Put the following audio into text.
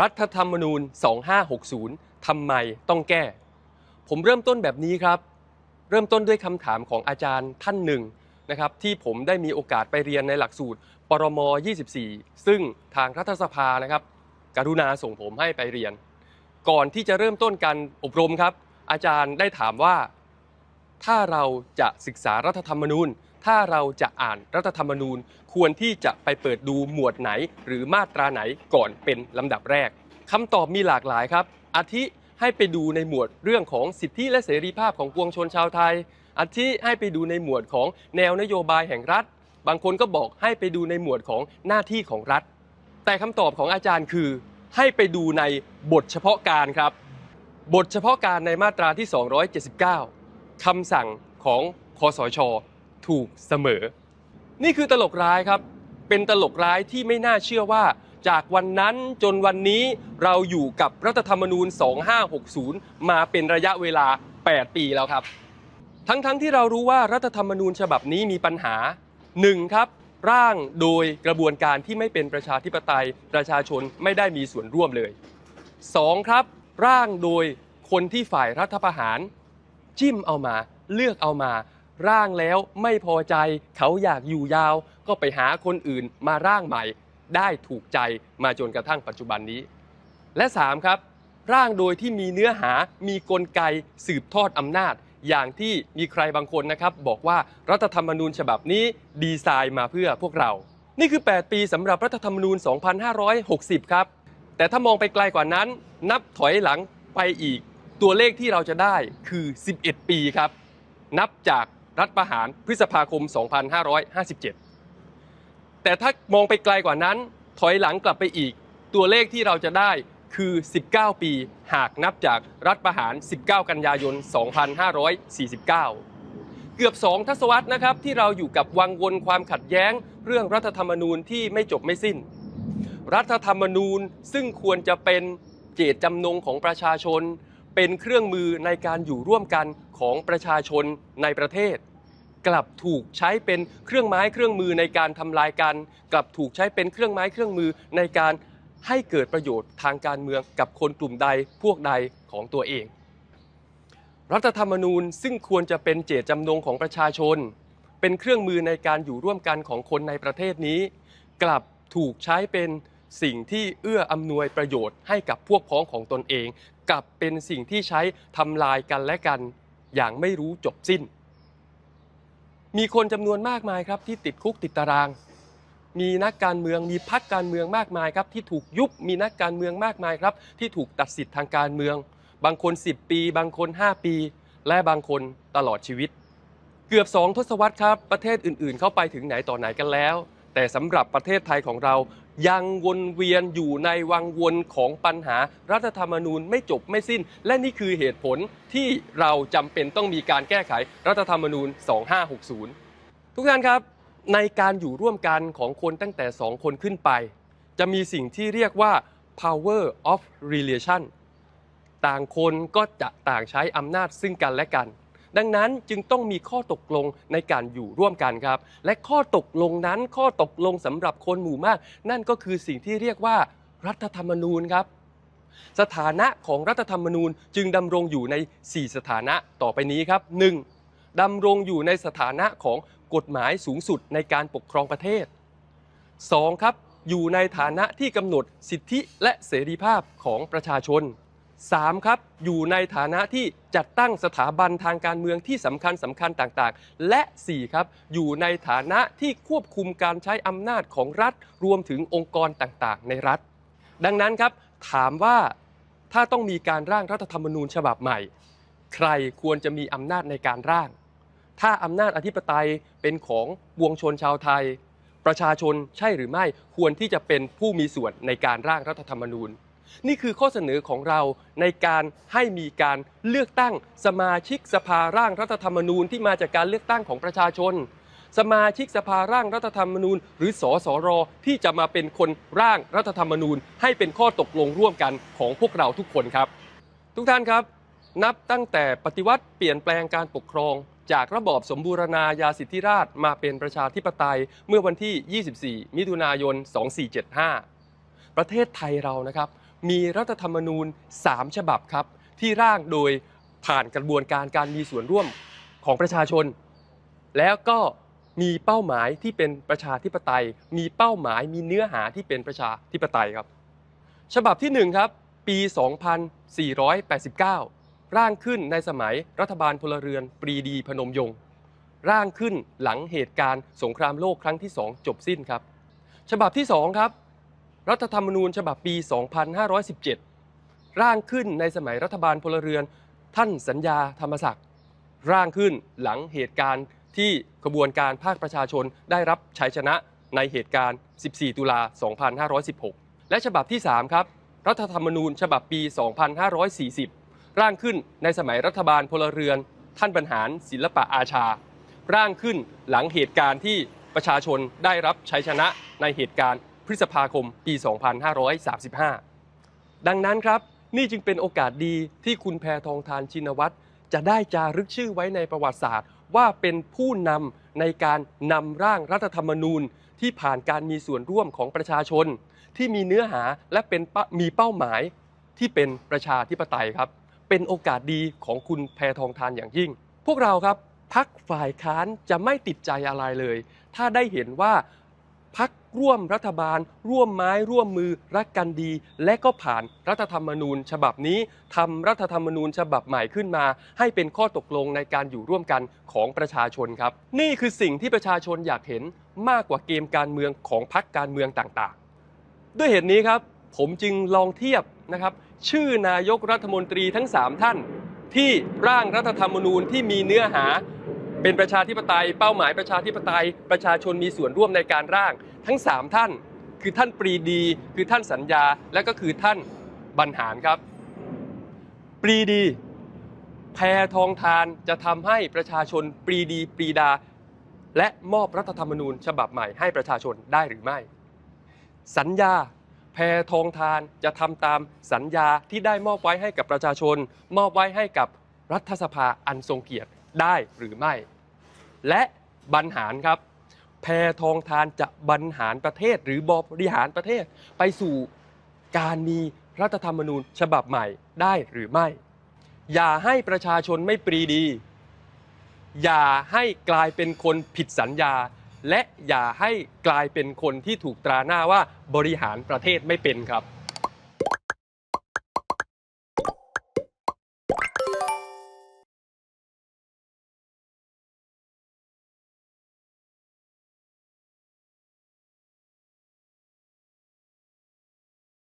รัฐธรรมนูญ 2560 ทำไมต้องแก้ ผมเริ่มต้นแบบนี้ครับ เริ่มต้นด้วยคำถามของอาจารย์ท่านหนึ่งนะครับที่ผมได้มีโอกาสไปเรียนในหลักสูตร ปรม 24 ซึ่งทางรัฐสภานะครับกรุณาส่งผมให้ไปเรียน ก่อนที่จะเริ่มต้นการอบรมครับ อาจารย์ได้ถามว่า ถ้าเราจะศึกษารัฐธรรมนูญ ถ้าเราจะอ่านรัฐธรรมนูญ ควรที่จะไปเปิดดูหมวดไหน หรือมาตราไหนก่อนเป็นลำดับแรกคำตอบมีหลากหลายครับ อาทิให้ไปดูในหมวดเรื่องของสิทธิและเสรีภาพของปวงชนชาวไทย อาทิให้ไปดูในหมวดของแนวนโยบายแห่งรัฐ บางคนก็บอกให้ไปดูในหมวดของหน้าที่ของรัฐ แต่คำตอบของอาจารย์คือ ให้ไปดูในบทเฉพาะการครับ บทเฉพาะการในมาตราที่ 279คำสั่งของคอสช ถูกเสมอ นี่คือตลกร้ายครับ เป็นตลกร้ายที่ไม่น่าเชื่อว่า จากวันนั้นจนวันนี้เราอยู่กับรัฐธรรมนูญ 2560 มาเป็นระยะเวลา 8 ปีแล้วครับ ทั้งๆทที่เรารู้ว่ารัฐธรรมนูญฉบับนี้มีปัญหา 1. ครับร่างโดยกระบวนการที่ไม่เป็นประชาธิปไตย ประชาชนไม่ได้มีส่วนร่วมเลย 2. ครับ ร่างโดยคนที่ฝ่ายรัฐประหาร จิ้มเอามาเลือกเอามา ร่างแล้วไม่พอใจเขาอยากอยู่ยาว ก็ไปหาคนอื่นมาร่างใหม่ ได้ถูกใจมาจนกระทั่งปัจจุบันนี้ และ 3 ครับ ร่างโดยที่มีเนื้อหามีกลไกสืบทอดอำนาจ อย่างที่มีใครบางคนนะครับ บอกว่ารัฐธรรมนูญฉบับนี้ดีไซน์มาเพื่อพวกเรา นี่คือ 8 ปีสำหรับรัฐธรรมนูญ 2560 ครับ แต่ถ้ามองไปไกลกว่านั้น นับถอยหลังไปอีก ตัวเลขที่เราจะได้คือ 11 ปีครับ นับจาก รัฐประหารพฤษภาคม 2557 แต่ถ้ามองไปไกลกว่านั้น ถอยหลังกลับไปอีก ตัวเลขที่เราจะได้คือ 19 ปี หากนับจากรัฐประหาร 19 กันยายน 2549 เกือบ 2 ทศวรรษนะครับ ที่เราอยู่กับวังวนความขัดแย้ง เรื่องรัฐธรรมนูญที่ไม่จบไม่สิ้น รัฐธรรมนูญซึ่งควรจะเป็นเจตจำนงของประชาชน เป็นเครื่องมือในการอยู่ร่วมกันของประชาชนในประเทศ กลับถูกใช้เป็นเครื่องไม้เครื่องมือในการทำลายกัน กลับถูกใช้เป็นเครื่องไม้เครื่องมือในการให้เกิดประโยชน์ทางการเมืองกับคนกลุ่มใดพวกใดของตัวเอง รัฐธรรมนูญซึ่งควรจะเป็นเจตจำนงของประชาชน เป็นเครื่องมือในการอยู่ร่วมกันของคนในประเทศนี้ กลับถูกใช้เป็น สิ่งที่เอื้ออำนวยประโยชน์ให้กับพวกพ้องของตนเอง กลับเป็นสิ่งที่ใช้ทำลายกันและกันอย่างไม่รู้จบสิ้น มีคนจำนวนมากมายครับที่ติดคุกติดตาราง มีนักการเมืองมีพักการเมืองมากมายครับที่ถูกยุบมีนักการเมืองมากมายครับ ที่ถูกตัดสิทธิ์ทางการเมือง บางคน 10 ปี บางคน 5 ปี และบางคนตลอดชีวิต เกือบ2ทศวรรษครับประเทศอื่นๆ เข้าไปถึงไหนต่อไหนกันแล้ว แต่สำหรับประเทศไทยของเรา ยังวนเวียนอยู่ในวังวนของปัญหารัฐธรรมนูญไม่จบไม่สิ้น และนี่คือเหตุผลที่เราจำเป็นต้องมีการแก้ไขรัฐธรรมนูญ 2560 ทุกท่านครับ ในการอยู่ร่วมกันของคนตั้งแต่ 2 คนขึ้นไป จะมีสิ่งที่เรียกว่า power of relation ต่างคนก็จะต่างใช้อำนาจซึ่งกันและกัน ดังนั้นจึงต้องมีข้อตกลงในการอยู่ร่วมกันครับ และข้อตกลงนั้นข้อตกลงสำหรับคนหมู่มาก นั่นก็คือสิ่งที่เรียกว่ารัฐธรรมนูญครับ สถานะของรัฐธรรมนูญจึงดำรงอยู่ใน 4 สถานะต่อไปนี้ครับ 1. ดำรงอยู่ในสถานะของกฎหมายสูงสุดในการปกครองประเทศ 2. ครับอยู่ในฐานะที่กำหนดสิทธิและเสรีภาพของประชาชน 3. ครับอยู่ในฐานะที่จัดตั้งสถาบันทางการเมืองที่สำคัญสำคัญต่างๆ และ 4. ครับ อยู่ในฐานะที่ควบคุมการใช้อำนาจของรัฐ รวมถึงองค์กรต่างๆ ในรัฐ ดังนั้นครับถามว่าถ้าต้องมีการร่างรัฐธรรมนูญฉบับใหม่ ใครควรจะมีอำนาจในการร่าง ถ้าอำนาจอธิปไตยเป็นของปวงชนชาวไทย ประชาชนใช่หรือไม่ควรที่จะเป็นผู้มีส่วนในการร่างรัฐธรรมนูญ นี่คือข้อเสนอของเราในการให้มีการเลือกตั้งสมาชิกสภาร่างรัฐธรรมนูญที่มาจากการเลือกตั้งของประชาชน สมาชิกสภาร่างรัฐธรรมนูญ หรือสสรที่จะมาเป็นคนร่างรัฐธรรมนูญ ให้เป็นข้อตกลงร่วมกันของพวกเราทุกคนครับ ทุกท่านครับ นับตั้งแต่ปฏิวัติเปลี่ยนแปลงการปกครองจากระบอบสมบูรณาญาสิทธิราชมาเป็นประชาธิปไตยเมื่อวันที่ 24 มิถุนายน 2475 ประเทศไทยเรานะครับ มีรัฐธรรมนูญ 3 ฉบับครับ ที่ร่างโดยผ่านกระบวนการการมีส่วนร่วมของประชาชน แล้วก็มีเป้าหมายที่เป็นประชาธิปไตย มีเป้าหมายมีเนื้อหาที่เป็นประชาธิปไตยครับ ฉบับที่ 1 ครับ ปี 2489 ร่างขึ้นในสมัยรัฐบาลพลเรือนปรีดีพนมยงค์ร่างขึ้นหลังเหตุการณ์สงครามโลกครั้งที่ 2 จบสิ้นครับ ฉบับที่ 2 ครับ รัฐธรรมนูญฉบับปี 2517 ร่างขึ้นในสมัยรัฐบาลพลเรือน ท่านสัญญาธรรมศักดิ์ร่างขึ้นหลังเหตุการณ์ที่กระบวนการภาคประชาชนได้รับชัยชนะในเหตุการณ์ 14 ตุลา 2516 และฉบับที่ 3 ครับ รัฐธรรมนูญฉบับปี 2540 ร่างขึ้นในสมัยรัฐบาลพลเรือน ท่านบรรหารศิลปะอาชา ร่างขึ้นหลังเหตุการณ์ที่ประชาชนได้รับชัยชนะในเหตุการณ์ พฤษภาคมปี 2535 ดังนั้นครับ นี่จึงเป็นโอกาสดีที่คุณแพทองทานชินวัตรจะได้จารึกชื่อไว้ในประวัติศาสตร์ ว่าเป็นผู้นำในการนำร่างรัฐธรรมนูญที่ผ่านการมีส่วนร่วมของประชาชน ที่มีเนื้อหาและเป็นมีเป้าหมายที่เป็นประชาธิปไตยครับ เป็นโอกาสดีของคุณแพทองทานอย่างยิ่ง พวกเราครับพักฝ่ายค้านจะไม่ติดใจอะไรเลย ถ้าได้เห็นว่า ร่วมรัฐบาล ร่วมไม้ร่วมมือรักกันดี และก็ผ่านรัฐธรรมนูญ ฉบับนี้ทำรัฐธรรมนูญฉบับใหม่ขึ้นมา ให้เป็นข้อตกลงในการอยู่ร่วมกันของประชาชนครับ นี่คือสิ่งที่ประชาชนอยากเห็นมากกว่าเกมการเมืองของพักการเมืองต่างๆ ด้วยเหตุนี้ครับ ผมจึงลองเทียบนะครับชื่อนายกรัฐมนตรีทั้ง 3 ท่าน ที่ร่างรัฐธรรมนูญที่มีเนื้อหา เป็นประชาธิปไตย เป้าหมายประชาธิปไตย ประชาชนมีส่วนร่วมในการร่าง ทั้ง 3 ท่าน คือท่านปรีดี คือท่านสัญญา และก็คือท่านบรรหารครับ ปรีดี แพทองทานจะทำให้ประชาชนปรีดีปรีดา และมอบรัฐธรรมนูญ ฉบับใหม่ให้ประชาชนได้หรือไม่ สัญญาแพทองทานจะทำตามสัญญาที่ได้มอบไว้ให้กับประชาชน มอบไว้ให้กับรัฐสภาอันทรงเกียรติ ได้หรือไม่ และบรรหารครับ แพทองทานจะบรรหารประเทศหรือบริหารประเทศ ไปสู่การมีรัฐธรรมนูญฉบับใหม่ได้หรือไม่ อย่าให้ประชาชนไม่ปรีดี อย่าให้กลายเป็นคนผิดสัญญา และอย่าให้กลายเป็นคนที่ถูกตราหน้าว่าบริหารประเทศไม่เป็นครับ